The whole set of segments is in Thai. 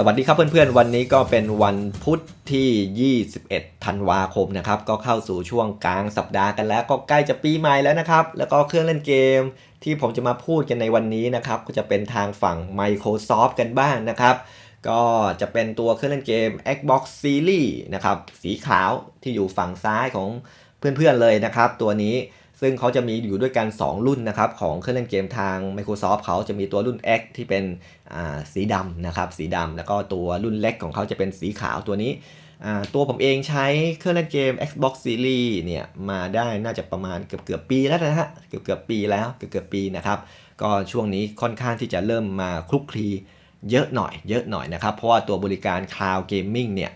สวัสดีครับเพื่อนๆ วันนี้ก็เป็นวันพุธที่ 21 ธันวาคมนะครับ ก็เข้าสู่ช่วงกลางสัปดาห์กันแล้ว ก็ใกล้จะปีใหม่แล้วนะครับ แล้วก็เครื่องเล่นเกมที่ผมจะมาพูดกันในวันนี้นะครับ ก็จะเป็นทางฝั่ง Microsoft กันบ้างนะครับ ก็จะเป็นตัวเครื่องเล่นเกม Xbox Series นะครับ สีขาวที่อยู่ฝั่งซ้ายของเพื่อนๆเลยนะครับ ตัวนี้ ซึ่งเขาจะมีอยู่ด้วยกัน 2 รุ่นนะครับของเครื่องเล่นเกมทาง Microsoft เขาจะมีตัวรุ่น X ที่เป็นสีดำนะครับสีดำแล้วก็ตัวรุ่นเล็กของเขาจะเป็นสีขาวตัวนี้ ตัวผมเองใช้เครื่องเล่นเกม Xbox Series เนี่ยมาได้น่าจะประมาณเกือบเกือบปีแล้วนะฮะเกือบเกือบปีแล้วเกือบเกือบปีนะครับก็ช่วงนี้ค่อนข้างที่จะเริ่มมาคลุกคลีเยอะหน่อยเยอะหน่อยนะครับ เพราะว่าตัวบริการ Cloud Gaming เนี่ย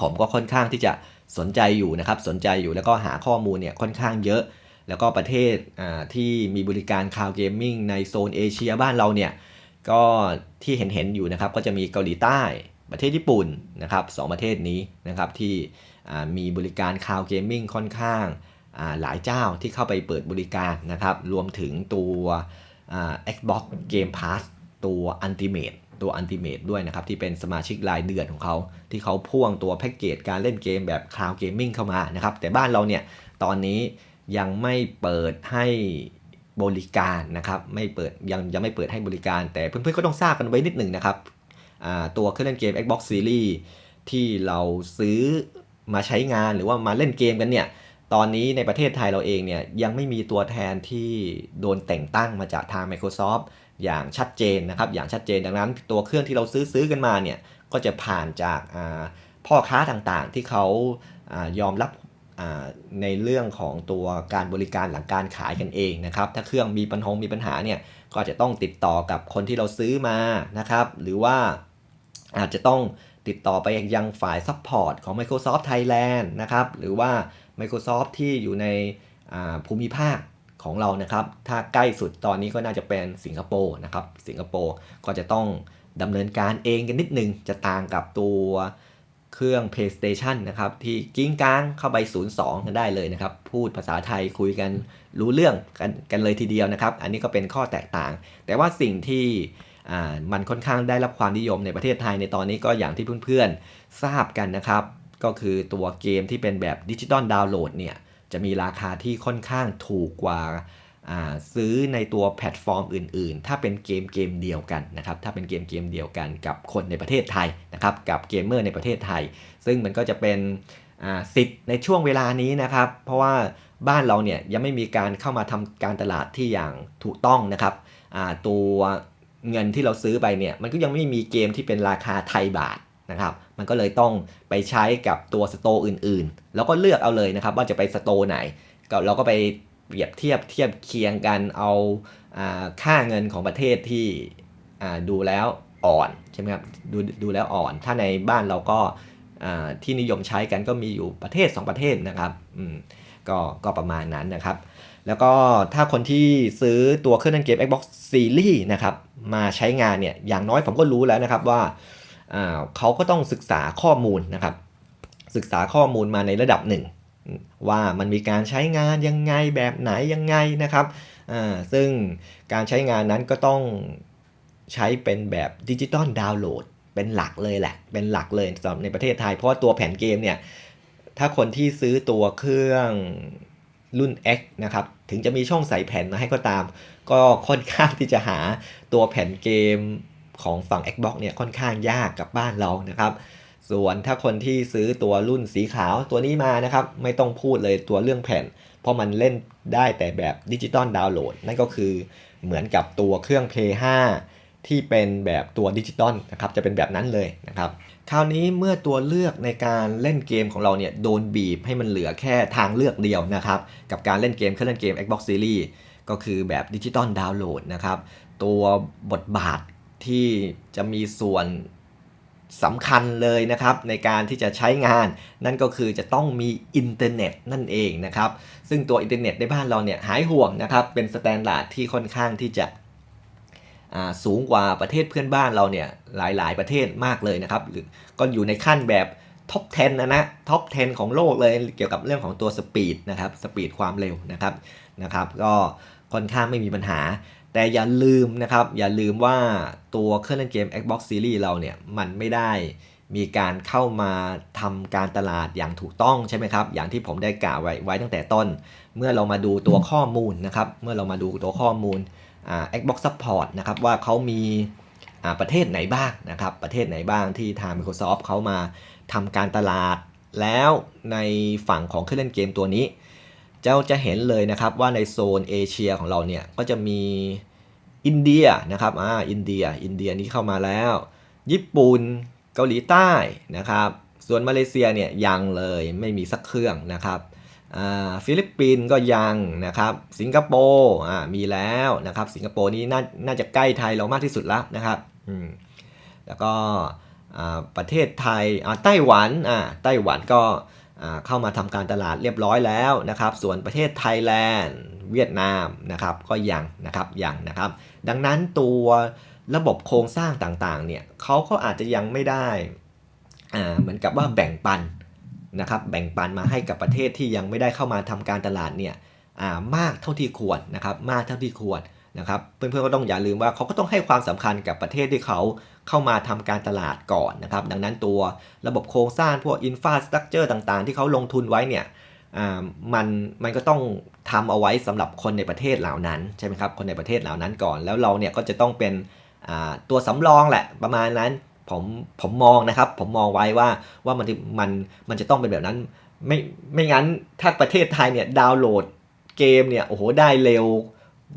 ผมก็ค่อนข้างที่จะสนใจอยู่นะครับสนใจอยู่แล้วก็หาข้อมูลเนี่ยค่อนข้างเยอะ แล้วก็ประเทศที่มีบริการคลาวเกมมิ่งในโซนเอเชียบ้านเราเนี่ยก็ที่เห็นเห็นๆอยู่นะครับก็จะมีเกาหลีใต้ประเทศญี่ปุ่นนะครับสองประเทศนี้นะครับที่มีบริการคลาวเกมมิ่งค่อนข้างหลายเจ้าที่เข้าไปเปิดบริการนะครับ รวมถึงตัวอ่า Xbox Game Pass ตัว Ultimate ตัว Ultimate ด้วยนะครับ ที่เป็นสมาชิกรายเดือนของเขา ที่เขาพ่วงตัวแพ็กเกจการเล่นเกมแบบ Cloud Gaming เข้ามานะครับ แต่บ้านเราเนี่ย ตอนนี้ ยังไม่เปิดให้บริการนะครับไม่เปิดยังยังไม่เปิดให้บริการ แต่เพื่อนๆก็ต้องทราบกันไว้นิดหนึ่งนะครับตัวเครื่องเล่นเกม Xbox Series ที่เราซื้อมาใช้งานหรือว่ามาเล่นเกมกันเนี่ยตอนนี้ในประเทศไทยเราเองเนี่ยยังไม่มีตัวแทนที่โดนแต่งตั้งมาจากทาง Microsoft อย่างชัดเจนนะครับ อย่างชัดเจนดังนั้นตัวเครื่องที่เราซื้อซื้อกันมาเนี่ยก็จะผ่านจากพ่อค้าต่างๆ ที่เขาอยอมรับ ในเรื่องของตัวการบริการหลังการขายกันเองนะครับ ถ้าเครื่องมีปัญหามีปัญหาเนี่ยก็จะต้องติดต่อกับคนที่เราซื้อมานะครับ หรือว่าอาจจะต้องติดต่อไปยังฝ่ายซัพพอร์ตของ Microsoft Thailand นะครับ หรือว่า Microsoft ที่อยู่ในภูมิภาคของเรานะครับ ถ้าใกล้สุดตอนนี้ก็น่าจะเป็นสิงคโปร์นะครับ สิงคโปร์ก็จะต้องดำเนินการเองกันนิดนึง จะต่างกับตัว เครื่อง PlayStation นะครับที่กิ้งกลางเข้าไป 02 กันได้เลยนะครับ พูดภาษาไทยคุยกันรู้เรื่องกันกันเลยทีเดียวนะครับ อันนี้ก็เป็นข้อแตกต่าง แต่ว่าสิ่งที่มันค่อนข้างได้รับความนิยมในประเทศไทยในตอนนี้ก็อย่างที่เพื่อนๆทราบกันนะครับ ก็คือตัวเกมที่เป็นแบบดิจิตอลดาวน์โหลดเนี่ยจะมีราคาที่ค่อนข้างถูกกว่า ซื้อในตัวแพลตฟอร์มอื่น ๆ ถ้าเป็นเกมเกมเดียวกันนะครับ ถ้าเป็นเกมเกมเดียวกันกับคนในประเทศไทยนะครับ กับเกมเมอร์ในประเทศไทย ซึ่งมันก็จะเป็นสิทธิ์ในช่วงเวลานี้นะครับ เพราะว่าบ้านเราเนี่ยยังไม่มีการเข้ามาทำการตลาดที่อย่างถูกต้องนะครับ ตัวเงินที่เราซื้อไปเนี่ยมันก็ยังไม่มีเกมที่เป็นราคาไทยบาทนะครับ มันก็เลยต้องไปใช้กับตัวสโตร์อื่น ๆ แล้วก็เลือกเอาเลยนะครับว่าจะไปสโตร์ไหนเราก็ไป เปรียบเทียบเทียบเคียงกันเอาค่าเงินของประเทศที่ดูแล้วอ่อนใช่ไหมครับดูดูแล้วอ่อน ถ้าในบ้านเราก็ที่นิยมใช้กันก็มีอยู่ประเทศ 2 ประเทศนะครับก็ก็ประมาณนั้นนะครับ แล้วก็ถ้าคนที่ซื้อตัวเครื่องเล่นเกม Xbox Series นะครับมาใช้งานเนี่ยอย่างน้อยผมก็รู้แล้วนะครับว่าเขาก็ต้องศึกษาข้อมูลนะครับ ศึกษาข้อมูลมาในระดับหนึ่ง ว่ามันมีการใช้งานยังไงแบบไหนยังไงนะครับอ่าซึ่งการใช้งานนั้นก็ต้องใช้เป็นแบบดิจิตอลดาวน์โหลดเป็นหลักเลยแหละ เป็นหลักเลยสำหรับในประเทศไทย เพราะาตัวแผ่นเกมเนี่ย ถ้าคนที่ซื้อตัวเครื่องรุ่น X นะครับ ถึงจะมีช่องใส่แผ่นมาให้ก็ตาม ก็ค่อนข้างที่จะหาตัวแผ่นเกมของฝั่ง Xbox เนี่ยค่อนข้างยากกับบ้านเรานะครับ ส่วนถ้าคนที่ซื้อตัวรุ่นสีขาวตัวนี้มานะครับ ไม่ต้องพูดเลยตัวเรื่องแผ่น เพราะมันเล่นได้แต่แบบดิจิตอลดาวน์โหลด นั่นก็คือเหมือนกับตัวเครื่อง Play 5 ที่เป็นแบบตัวดิจิตอลนะครับจะเป็นแบบนั้นเลยนะครับคราวนี้เมื่อตัวเลือกในการเล่นเกมของเราเนี่ยโดนบีบให้มันเหลือแค่ทางเลือกเดียวนะครับกับการเล่นเกมเครื่องเล่นเกม Xbox Series ก็คือแบบดิจิตอลดาวน์โหลดนะครับตัวบทบาทที่จะมีส่วน สำคัญเลยนะครับในการที่จะใช้งาน นั่นก็คือจะต้องมีอินเทอร์เน็ตนั่นเองนะครับซึ่งตัวอินเทอร์เน็ตในบ้านเราเนี่ยหายห่วงนะครับเป็นสแตนดาร์ดที่ค่อนข้างที่จะสูงกว่าประเทศเพื่อนบ้านเราเนี่ยหลายๆ ประเทศมากเลยนะครับหรือก็อยู่ในขั้นแบบท็อป 10 นะนะท็อป 10 ของโลกเลยเกี่ยวกับเรื่องของตัวสปีดนะครับสปีดความเร็วนะครับนะครับ ก็ค่อนข้างไม่มีปัญหา แต่อย่าลืมนะครับ อย่าลืมว่าตัวเครื่องเล่นเกม Xbox Series เราเนี่ย มันไม่ได้มีการเข้ามาทำการตลาดอย่างถูกต้องใช่ไหมครับ อย่างที่ผมได้กล่าวไว้ไวตั้งแต่ต้น เมื่อเรามาดูตัวข้อมูลนะครับ เมื่อเรามาดูตัวข้อมูลอ่า Xbox Support นะครับ ว่าเขามีอ่าประเทศไหนบ้างนะครับ ประเทศไหนบ้างที่ทาง Microsoft เขามาทำการตลาด แล้วในฝั่งของเครื่องเล่นเกมตัวนี้ จ้าจะเห็นเลยนะครับว่าในโซนเอเชียของเราเนี่ยก็จะมีอินเดียนะครับอ่าอินเดียอินเดียนี้เข้ามาแล้ว ญี่ปุ่นเกาหลีใต้นะครับ ส่วนมาเลเซียเนี่ยยังเลยไม่มีสักเครื่องนะครับอ่าฟิลิปปินส์ก็ยังนะครับสิงคโปร์อ่ามีแล้วนะครับสิงคโปร์นี้น่านาจะใกล้ไทยเรามากที่สุดแล้วนะครับอืมแล้วก็อ่าประเทศไทยอ่าไต้หวันอ่าไต้หวันก็ เข้ามาทำการตลาดเรียบร้อยแล้วนะครับ ส่วนประเทศไทยแลนด์ เวียดนามนะครับก็ยังนะครับยังนะครับ ดังนั้นตัวระบบโครงสร้างต่างๆเนี่ยเขาก็อาจจะยังไม่ได้อ่าเหมือนกับว่าแบ่งปันนะครับแบ่งปันมาให้กับประเทศที่ยังไม่ได้เข้ามาทำการตลาดเนี่ยอ่ามากเท่าที่ควรนะครับมากเท่าที่ควร นะครับเพื่อนๆก็ต้องอย่าลืมว่าเขาก็ต้องให้ความสำคัญกับประเทศที่เขาเข้ามาทำการตลาดก่อนนะครับดังนั้นตัวระบบโครงสร้างพวกอินฟาสตรักเจอร์ต่างๆ ที่เขาลงทุนไว้เนี่ยมันมันก็ต้องทำเอาไว้สำหรับคนในประเทศเหล่านั้นใช่ไหมครับคนในประเทศเหล่านั้นก่อน แล้วเราเนี่ยก็จะต้องเป็นตัวสำรองแหละประมาณนั้นผมผมมองนะครับผมมองไว้ว่าว่ามันมันมันจะต้องเป็นแบบนั้นไม่ไม่งั้นถ้าประเทศไทยเนี่ยดาวน์โหลดเกมเนี่ยโอ้โหได้เร็ว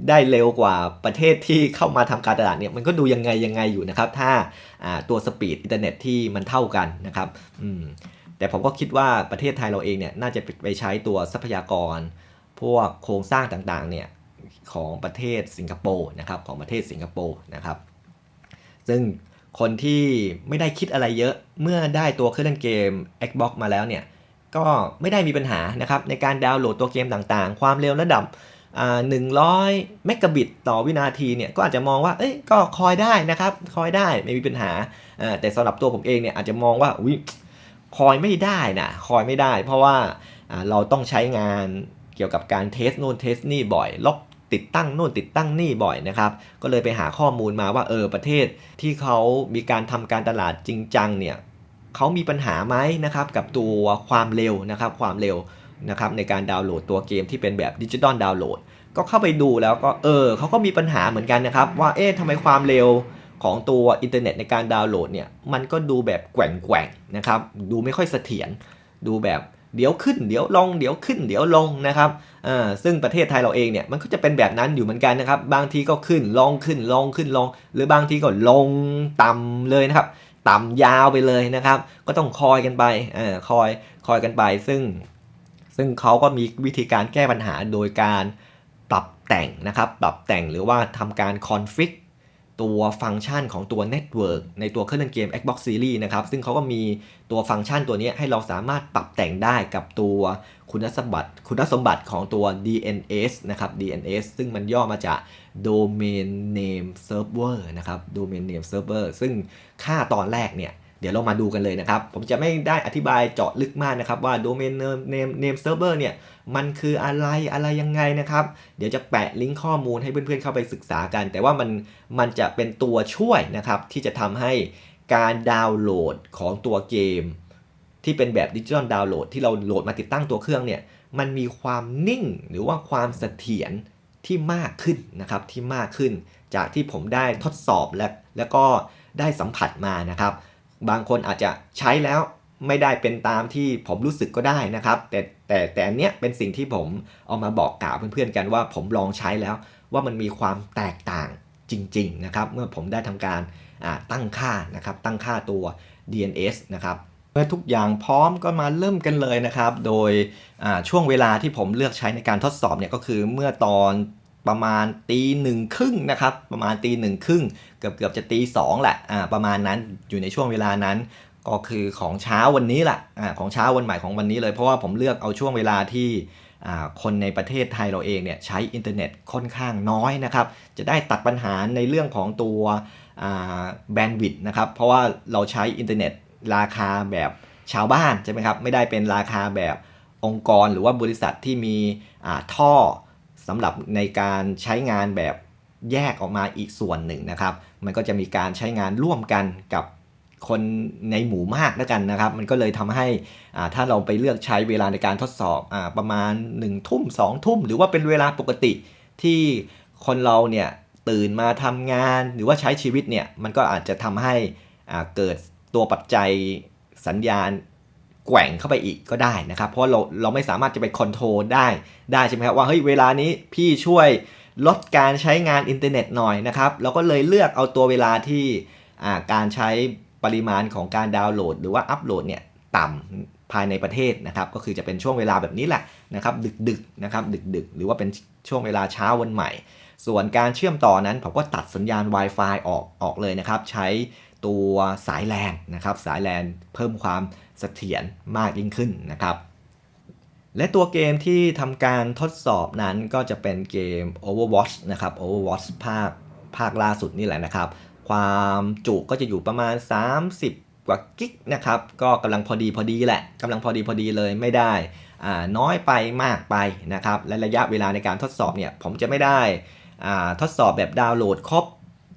ได้เร็วกว่าประเทศที่เข้ามาทำการตลาดเนี่ยมันก็ดูยังไงยังไงอยู่นะครับ ถ้าตัวสปีดอินเทอร์เน็ตที่มันเท่ากันนะครับแต่ผมก็คิดว่าประเทศไทยเราเองเนี่ยน่าจะไปใช้ตัวทรัพยากร พวกโครงสร้างต่างๆเนี่ยของประเทศสิงคโปร์นะครับของประเทศสิงคโปร์นะครับ ซึ่งคนที่ไม่ได้คิดอะไรเยอะเมื่อได้ตัวเครื่องเล่นเกม Xbox มาแล้วเนี่ยก็ไม่ได้มีปัญหานะครับในการดาวน์โหลดตัวเกมต่างๆ ความเร็วระดับ อ่า100เมกะบิตต่อวินาทีเนี่ยก็อาจจะมองว่าเอ้ยก็คอยได้นะครับคอยได้ไม่มีปัญหาแต่สำหรับตัวผมเองเนี่ยอาจจะมองว่าอุ้ยคอยไม่ได้นะคอยไม่ได้ เพราะว่าเราต้องใช้งานเกี่ยวกับการเทสโน่นเทสนี่บ่อยลบติดตั้งโน่นติดตั้งนี่บ่อยนะครับ ก็เลยไปหาข้อมูลมาว่าเออประเทศที่เขามีการทำการตลาดจริงจังเนี่ยเขามีปัญหาไหมนะครับกับตัวความเร็วนะครับความเร็ว นะครับในการดาวน์โหลดตัวเกมที่เป็นแบบดิจิตอลดาวน์โหลด ก็เข้าไปดูแล้วก็เออเขาก็มีปัญหาเหมือนกันนะครับ ว่าเอ๊ะทำไมความเร็วของตัวอินเทอร์เน็ตในการดาวน์โหลดเนี่ยมันก็ดูแบบแกว่งๆนะครับดูไม่ค่อยเสถียรดูแบบเดี๋ยวขึ้นเดี๋ยวลงเดี๋ยวขึ้นเดี๋ยวลงนะครับอ่าซึ่งประเทศไทยเราเองเนี่ยมันก็จะเป็นแบบนั้นอยู่เหมือนกันนะครับ บางทีก็ขึ้นลงขึ้นลงขึ้นลง หรือบางทีก็ลงต่ำเลยนะครับ ต่ำยาวไปเลยนะครับ ก็ต้องคอยกันไปเออคอยคอยกันไป ซึ่ง ซึ่งเขาก็มีวิธีการแก้ปัญหาโดยการปรับแต่งนะครับ ปรับแต่งหรือว่าทำการคอนฟิกตัวฟังก์ชันของตัวเน็ตเวิร์กในตัวเครื่องเล่นเกม Xbox Series นะครับ ซึ่งเขาก็มีตัวฟังก์ชันตัวนี้ให้เราสามารถปรับแต่งได้กับตัวคุณสมบัติ คุณสมบัติของตัว DNS นะครับ DNS ซึ่งมันย่อมาจาก Domain Name Server นะครับ Domain Name Server ซึ่งค่าตอนแรกเนี่ย เดี๋ยวเรามาดูกันเลยนะครับ ผมจะไม่ได้อธิบายเจาะลึกมากนะครับ ว่า Domain Name Name Name Server เนี่ยมันคืออะไรอะไรยังไงนะครับ เดี๋ยวจะแปะลิงก์ข้อมูลให้เพื่อนๆเข้าไปศึกษากัน แต่ว่ามันมันจะเป็นตัวช่วยนะครับ ที่จะทำให้การดาวน์โหลดของตัวเกม ที่เป็นแบบดิจิทัลดาวน์โหลดที่เราโหลดมาติดตั้งตัวเครื่องเนี่ยมันมีความนิ่งหรือว่าความเสถียรที่มากขึ้นนะครับที่มากขึ้น จากที่ผมได้ทดสอบและแล้วก็ได้สัมผัสมานะครับ บางคนอาจจะใช้แล้วไม่ได้เป็นตามที่ผมรู้สึกก็ได้นะครับ แต่แต่แต่อันเนี้ยเป็นสิ่งที่ผมเอามาบอกกล่าวเพื่อนๆกันว่าผมลองใช้แล้วว่ามันมีความแตกต่างจริงๆนะครับเมื่อผมได้ทำการตั้งค่านะครับตั้งค่าตัว DNS นะครับเมื่อทุกอย่างพร้อมก็มาเริ่มกันเลยนะครับ โดยช่วงเวลาที่ผมเลือกใช้ในการทดสอบเนี่ยก็คือเมื่อตอน ประมาณตีหนึ่งครึ่งนะครับประมาณตีหนึ่งครึ่งเกือบเกือบจะตีสองแหละอ่าประมาณนั้นอยู่ในช่วงเวลานั้น ก็คือของเช้าวันนี้แหละอ่าของเช้าวันใหม่ของวันนี้เลยเพราะว่าผมเลือกเอาช่วงเวลาที่อ่าคนในประเทศไทยเราเองเนี่ยใช้อินเทอร์เน็ตค่อนข้างน้อยนะครับ จะได้ตัดปัญหาในเรื่องของตัวแบนด์วิดต์นะครับ เพราะว่าเราใช้อินเทอร์เน็ตราคาแบบชาวบ้านใช่ไหมครับ ไม่ได้เป็นราคาแบบองค์กรหรือว่าบริษัทที่มีอ่าท่อ สำหรับในการใช้งานแบบแยกออกมาอีกส่วนหนึ่งนะครับ มันก็จะมีการใช้งานร่วมกันกับคนในหมู่มากแล้วกันนะครับ มันก็เลยทำให้ถ้าเราไปเลือกใช้เวลาในการทดสอบอประมาณ1ทุ่ม2ทุ่ม หรือว่าเป็นเวลาปกติที่คนเราเนี่ยตื่นมาทำงานหรือว่าใช้ชีวิตเนี่ยมันก็อาจจะทำให้เกิดตัวปัจจัยสัญญาณ แกว่งเข้าไปอีกก็ได้นะครับ เพราะเราเราไม่สามารถจะไปคอนโทรลได้ได้ใช่ไหมครับว่าเฮ้ยเวลานี้พี่ช่วยลดการใช้งานอินเทอร์เน็ตหน่อยนะครับเราก็เลยเลือกเอาตัวเวลาที่การใช้ปริมาณของการดาวน์โหลด หรือว่าอัปโหลดเนี่ยต่ำภายในประเทศนะครับ ก็คือจะเป็นช่วงเวลาแบบนี้แหละนะครับดึกๆนะครับดึกๆ หรือว่าเป็นช่วงเวลาเช้าวันใหม่ ส่วนการเชื่อมต่อนั้นผมก็ตัดสัญญาณ Wi-Fi ออกออกเลยนะครับ ใช้ ตัวสายแลนนะครับสายแลนเพิ่มความเสถียรมากยิ่งขึ้นนะครับ และตัวเกมที่ทำการทดสอบนั้นก็จะเป็นเกม Overwatch นะครับ Overwatch ภาคภาคล่าสุดนี่แหละนะครับ ความจุก็จะอยู่ประมาณ 30 กว่ากิกนะครับ ก็กำลังพอดีพอดีแหละกำลังพอดีพอดีเลยไม่ได้น้อยไปมากไปนะครับ และระยะเวลาในการทดสอบเนี่ยผมจะไม่ได้ทดสอบแบบดาวน์โหลดครบ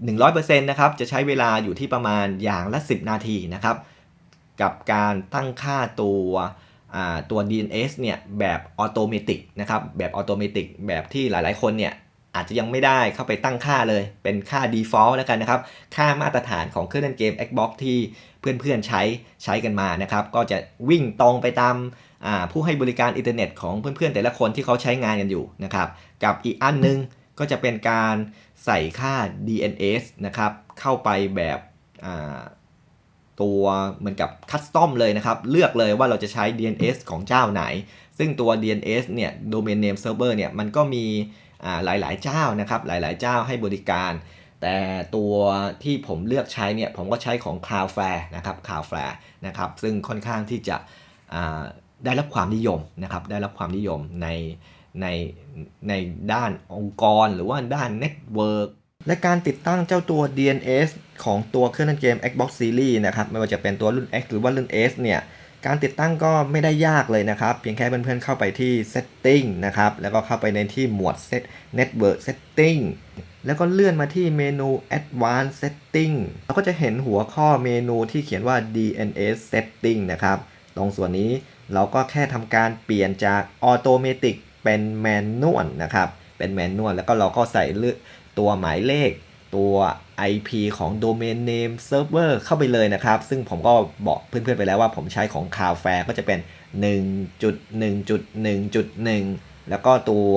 100%นะครับจะใช้เวลาอยู่ที่ประมาณอย่างละ 10 นาทีนะครับกับการตั้งค่าตัวตัว DNS เนี่ยแบบออโตเมติกนะครับแบบออโตเมติกแบบที่หลายๆ คนเนี่ยอาจจะยังไม่ได้เข้าไปตั้งค่าเลย เป็นค่า default แล้วกันนะครับ ค่ามาตรฐานของเครื่องเล่นเกม Xbox ที่เพื่อนๆใช้ใช้กันมานะครับ ก็จะวิ่งตรงไปตามผู้ให้บริการอินเทอร์เน็ตของเพื่อนๆ แต่ละคนที่เขาใช้งานกันอยู่นะครับ กับอีกอันนึงก็จะเป็นการ ใส่ค่า DNS นะครับ เข้าไปแบบตัวเหมือนกับคัสตอมเลยนะครับ เลือกเลยว่าเราจะใช้ DNS ของเจ้าไหน ซึ่งตัว DNS เนี่ย Domain Name Server เนี่ย มันก็มีหลายๆเจ้านะครับ หลายๆเจ้าให้บริการ แต่ตัวที่ผมเลือกใช้เนี่ย ผมก็ใช้ของ Cloudflare นะครับ Cloudflare นะครับ ซึ่งค่อนข้างที่จะได้รับความนิยมนะครับ ได้รับความนิยมใน ในในด้านองค์กรหรือว่าด้านเน็ตเวิร์กและการติดตั้งเจ้าตัว DNS ของตัวเครื่องเล่นเกม Xbox Series นะครับไม่ว่าจะเป็นตัวรุ่น X หรือว่ารุ่น S เนี่ยการติดตั้งก็ไม่ได้ยากเลยนะครับ เพียงแค่เพื่อนๆเข้าไปที่ Setting นะครับ แล้วก็เข้าไปในที่หมวด Set Network Setting แล้วก็เลื่อนมาที่เมนู Advanced Setting เราก็จะเห็นหัวข้อเมนูที่เขียนว่า DNS Setting นะครับ ตรงส่วนนี้เราก็แค่ทำการเปลี่ยนจาก Automatic เป็น Manual นะครับ เป็น Manual แล้วก็เราก็ใส่เลือกตัวหมายเลขตัว IP ของ Domain Name Server เข้าไปเลยนะครับ ซึ่งผมก็บอกเพื่อนๆไปแล้วว่าผมใช้ของ c l o u d f l a r ก็จะเป็น 1.1.1.1 แล้วก็ตัว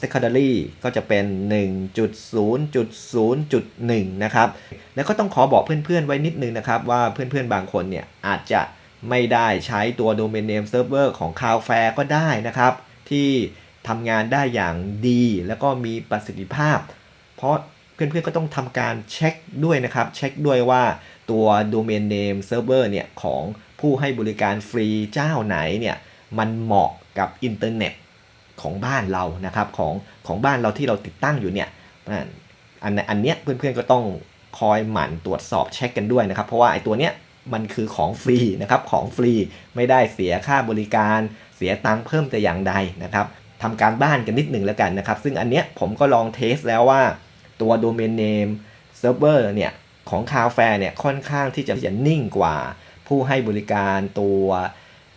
secondary ก็จะเป็น 1.0.0.1 นะครับ แล้วก็ต้องขอบอกเพื่อนๆไว้นิดนึงนะครับ ว่าเพื่อนๆบางคนเนี่ยอาจจะไม่ได้ใช้ตัว Domain Name Server ของ c l o u d f l a r ก็ได้นะครับ ที่ทำงานได้อย่างดี แล้วก็มีประสิทธิภาพ เพราะเพื่อนๆก็ต้องทำการเช็คด้วยนะครับ เช็คด้วยว่าตัว Domain Name Server เนี่ยของผู้ให้บริการฟรีเจ้าไหนเนี่ยมันเหมาะกับอินเทอร์เน็ตของบ้านเรานะครับของของบ้านเราที่เราติดตั้งอยู่เนี่ยอันอันเนี้ยเพื่อนๆก็ต้องคอยหมั่นตรวจสอบเช็คกันด้วยนะครับ เพราะว่าไอ้ตัวเนี้ยมันคือของฟรีนะครับของฟรีไม่ได้เสียค่าบริการ เสียตังค์เพิ่มแต่อย่างใดนะครับทำการบ้านกันนิดหนึ่งแล้วกันนะครับ ซึ่งอันเนี้ยผมก็ลองเทสแล้วว่าตัว Domain Name Server เนี่ยของ Cloudflare เนี่ยค่อนข้างที่จะจะนิ่งกว่าผู้ให้บริการตัว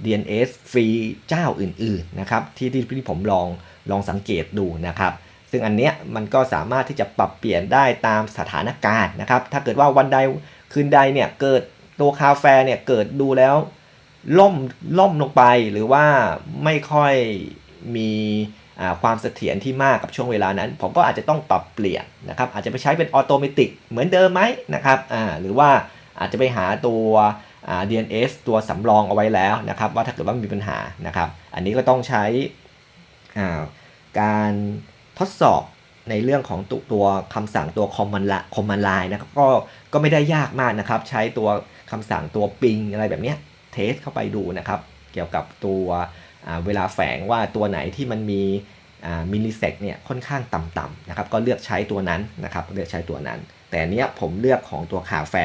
DNS ฟรีเจ้าอื่นๆนะครับที่ที่ที่ผมลองลองสังเกตดูนะครับซึ่งอันเนี้ยมันก็สามารถที่จะปรับเปลี่ยนได้ตามสถานการณ์นะครับ ถ้าเกิดว่าวันใดคืนใดเนี่ยเกิดตัวคาแฟเนี่ยเกิดดูแล้ว ล่มล่มลงไปหรือว่าไม่ค่อยมีความเสถียรที่มากกับช่วงเวลานั้น ผมก็อาจจะต้องปรับเปลี่ยนนะครับ อาจจะไปใช้เป็นออโตเมติกเหมือนเดิมไหมนะครับหรือว่าอาจจะไปหาตัวอ่า DNS ตัวสำรองเอาไว้แล้วนะครับ ว่าถ้าเกิดว่ามีปัญหานะครับ อันนี้ก็ต้องใช้าการทดสอบในเรื่องของตัวตัวคำสั่งตัว command line command line นะครับก็ก็ไม่ได้ยากมากนะครับ ใช้ตัวคำสั่งตัว ping อะไรแบบนี้ เทสเข้าไปดูนะครับ เกี่ยวกับตัวเวลาแฝงว่าตัวไหนที่มันมีมิลลิเซกเนี่ยค่อนข้างต่ำๆนะครับก็เลือกใช้ตัวนั้นนะครับเลือกใช้ตัวนั้น แต่นเนี้ยผมเลือกของตัวคาแฟ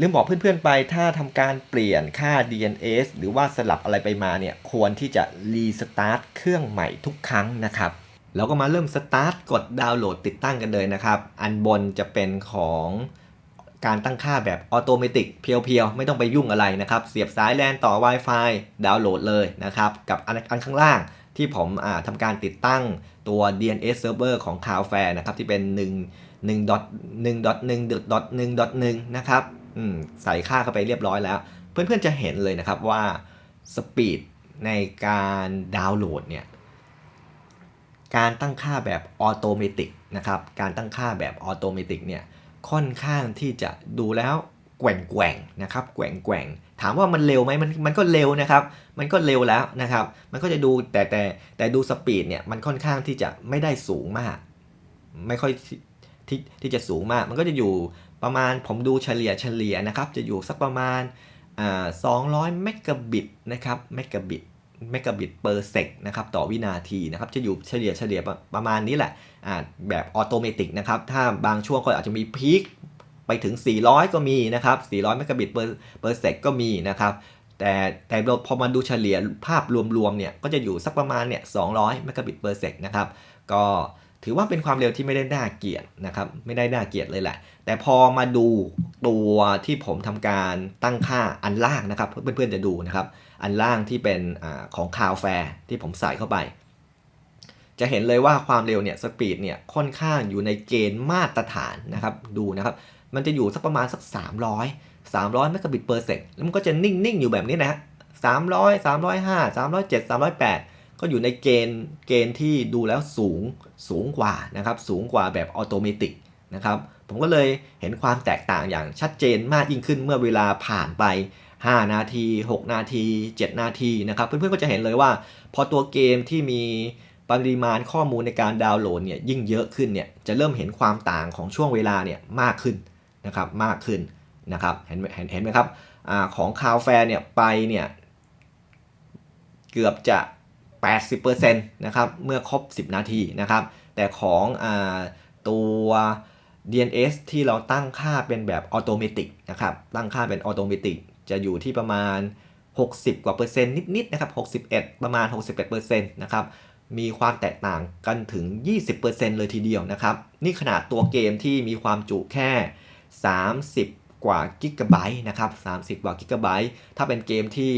ลืมบอกเพื่อนๆไปถ้าทำการเปลี่ยนค่า DNS หรือว่าสลับอะไรไปมาเนี่ยควรที่จะรีสตาร์ทเครื่องใหม่ทุกครั้งนะครับเราก็มาเริ่มสตาร์ทกดดาวน์โหลดติดตั้งกันเลยนะครับ อันบนจะเป็นของ การตั้งค่าแบบออโตเมติกเพียวๆ ไม่ต้องไปยุ่งอะไรนะครับ เสียบสายแลนต่อ Wi-Fi ดาวน์โหลดเลยนะครับ กับอันข้างล่างที่ผมทำการติดตั้งตัว DNS server ของ Cloudflare นะครับที่เป็น 1 1.1.1.1.1นะครับใส่ค่าเข้าไปเรียบร้อยแล้ว เพื่อนๆจะเห็นเลยนะครับว่าสปีดในการดาวน์โหลดเนี่ยการตั้งค่าแบบออโตเมติกนะครับการตั้งค่าแบบออโตเมติกเนี่ย ค่อนข้างที่จะดูแล้วแกว่งแกว่งๆนะครับแกว่งแกว่งๆถามว่ามันเร็วไหมมันมันก็เร็วนะครับ มันก็เร็วแล้วนะครับ มันก็จะดูแต่แต่แต่ดูสปีดเนี่ยมันค่อนข้างที่จะไม่ได้สูงมาก ไม่ค่อยที่ที่ที่จะสูงมาก มันก็จะอยู่ประมาณผมดูเฉลี่ยเฉลี่ยนะครับ จะอยู่สักประมาณอ่า200เมกะบิตนะครับเมกะบิต เมกะบิตเปอร์เซกนะครับต่อวินาทีนะครับจะอยู่เฉลี่ยเฉลี่ยประมาณนี้แหละแบบออโตเมติกนะครับถ้าบางช่วงก็อาจจะมีพีคไปถึง 400 ก็มีนะครับ 400 เมกะบิตเปอร์เปอร์เซกก็มีนะครับแต่แต่เราพอมาดูเฉลี่ยภาพรวมๆเนี่ยก็จะอยู่สักประมาณเนี่ย 200 เมกะบิตเปอร์เซกนะครับก็ถือว่าเป็นความเร็วที่ไม่ได้น่าเกลียดนะครับไม่ได้น่าเกลียดเลยแหละ แต่พอมาดูตัวที่ผมทำการตั้งค่าอันล่างนะครับ เพื่อนๆจะดูนะครับ อันล่างที่เป็นอของคาวแฟร์ที่ผมใส่เข้าไป จะเห็นเลยว่าความเร็วเนี่ยสปีดเนี่ยค่อนข้างอยู่ในเกณฑ์มาตรฐานนะครับดูนะครับมันจะอยู่สักประมาณสัก 300 300เมกะบิตเปอร์เซกแล้วมันก็จะนิ่ง ๆ อยู่แบบนี้นะฮะ300 305 307 308ก็อยู่ในเกณฑ์เกณฑ์ที่ดูแล้วสูงสูงกว่านะครับสูงกว่าแบบออโตเมติกนะครับผมก็เลยเห็นความแตกต่างอย่างชัดเจนมากยิ่งขึ้นเมื่อเวลาผ่านไป 5 นาที 6 นาที 7 นาทีนะครับ เพื่อนๆก็จะเห็นเลยว่า พอตัวเกมที่มีปริมาณข้อมูลในการดาวน์โหลดเนี่ยยิ่งเยอะขึ้นเนี่ยจะเริ่มเห็นความต่างของช่วงเวลาเนี่ยมากขึ้นนะครับมากขึ้นนะครับเห็นเห็นเห็นไหมครับอของคาวแฟร์เนี่ยไปเนี่ยเกือบจะ 80%นะครับเมื่อครบ 10 นาทีนะครับ แต่ของอตัว DNS ที่เราตั้งค่าเป็นแบบออโตเมติกนะครับตั้งค่าเป็นออโตเมติก จะอยู่ที่ประมาณ 60 กว่าเปอร์เซ็นต์นิดๆนะครับ 61 ประมาณ 61เปอร์เซ็นต์นะครับมีความแตกต่างกันถึง 20%เลยทีเดียวนะครับ นี่ขนาดตัวเกมที่มีความจุแค่ 30 กว่ากิกะไบต์นะครับ 30 กว่ากิกะไบต์ถ้าเป็นเกมที่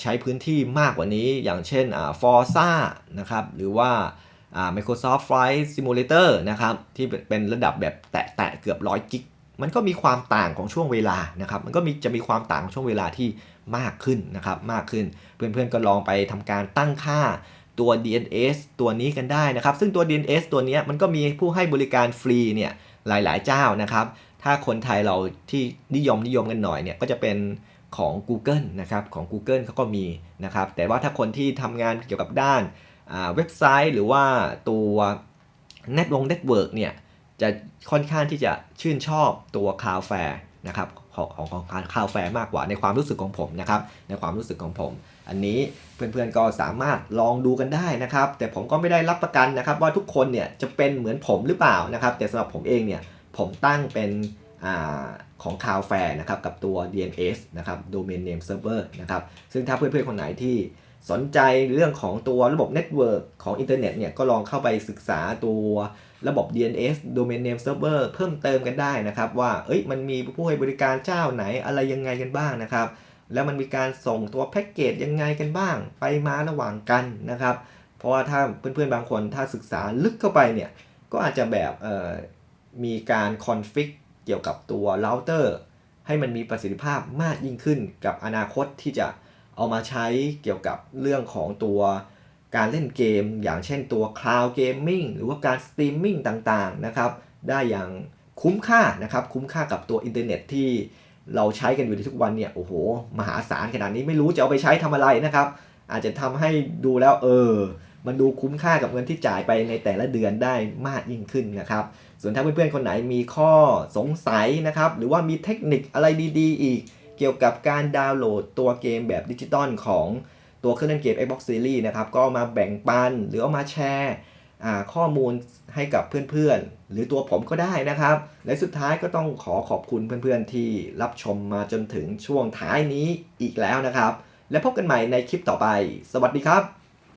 ใช้พื้นที่มากกว่านี้ อย่างเช่นอ่า Forza นะครับ หรือว่าอ่า Microsoft Flight Simulator นะครับ ที่เป็นระดับแบบแตะๆเกือบ100กิก มันก็มีความต่างของช่วงเวลานะครับมันก็มีจะมีความต่างของช่วงเวลาที่มากขึ้นนะครับมากขึ้นเพื่อนๆก็ลองไปทำการตั้งค่าตัว DNS ตัวนี้กันได้นะครับ ซึ่งตัว DNS ตัวนี้มันก็มีผู้ให้บริการฟรีเนี่ยหลายๆ เจ้านะครับ ถ้าคนไทยเราที่นิยมนิยมกันหน่อยเนี่ยก็จะเป็นของ Google นะครับของ Google เขาก็มีนะครับ แต่ว่าถ้าคนที่ทำงานเกี่ยวกับด้านเว็บไซต์ หรือว่าตัวเน็ตวงเน็ตเวิร์กเนี่ย จะค่อนข้างที่จะชื่นชอบตัวคาวแฟร์นะครับของของของคาวแฟร์มากกว่าในความรู้สึกของผมนะครับในความรู้สึกของผม อันนี้เพื่อนๆก็สามารถลองดูกันได้นะครับ แต่ผมก็ไม่ได้รับประกันนะครับ ว่าทุกคนเนี่ยจะเป็นเหมือนผมหรือเปล่านะครับ แต่สำหรับผมเองเนี่ยผมตั้งเป็นอของคาวแฟร์นะครับกับตัว DNS นะครับ Domain Name Server นะครับซึ่งถ้าเพื่อนๆคนไหนที่สนใจเรื่องของตัวระบบเน็ตเวิร์กของอินเทอร์เน็ตเนี่ยก็ลองเข้าไปศึกษาตัว ระบบ DNS Domain Name Server เพิ่มเติมกันได้นะครับ ว่าเอ้ยมันมีผู้ให้บริการเจ้าไหนอะไรยังไงกันบ้างนะครับ แล้วมันมีการส่งตัวแพ็กเกจยังไงกันบ้าง ไปมาระหว่างกันนะครับ เพราะว่าถ้าเพื่อนๆบางคนถ้าศึกษาลึกเข้าไปเนี่ยก็อาจจะแบบมีการคอนฟิกเกี่ยวกับตัวเราเตอร์ให้มันมีประสิทธิภาพมากยิ่งขึ้นกับอนาคตที่จะเอามาใช้เกี่ยวกับเรื่องของตัว การเล่นเกม อย่างเช่นตัว Cloud Gaming หรือว่าการสตรีมมิ่งต่างๆนะครับได้อย่างคุ้มค่านะครับคุ้มค่ากับตัวอินเทอร์เน็ตที่เราใช้กันอยู่ในทุกวันเนี่ยโอ้โห มหาศาลขนาดนี้ไม่รู้จะเอาไปใช้ทำอะไรนะครับ อาจจะทำให้ดูแล้วเออ มันดูคุ้มค่ากับเงินที่จ่ายไปในแต่ละเดือนได้มากยิ่งขึ้นนะครับ ส่วนถ้าเพื่อนๆคนไหนมีข้อสงสัยนะครับ หรือว่ามีเทคนิคอะไรดีๆ อีก เกี่ยวกับการดาวน์โหลดตัวเกมแบบดิจิตอลของ ตัวเครื่องเล่นเกม Xbox Series นะครับ ก็มาแบ่งปันหรือเอามาแชร์ข้อมูลให้กับเพื่อนๆ หรือตัวผมก็ได้นะครับ และสุดท้ายก็ต้องขอขอบคุณเพื่อนๆ ที่รับชมมาจนถึงช่วงท้ายนี้อีกแล้วนะครับ และพบกันใหม่ในคลิปต่อไป สวัสดีครับ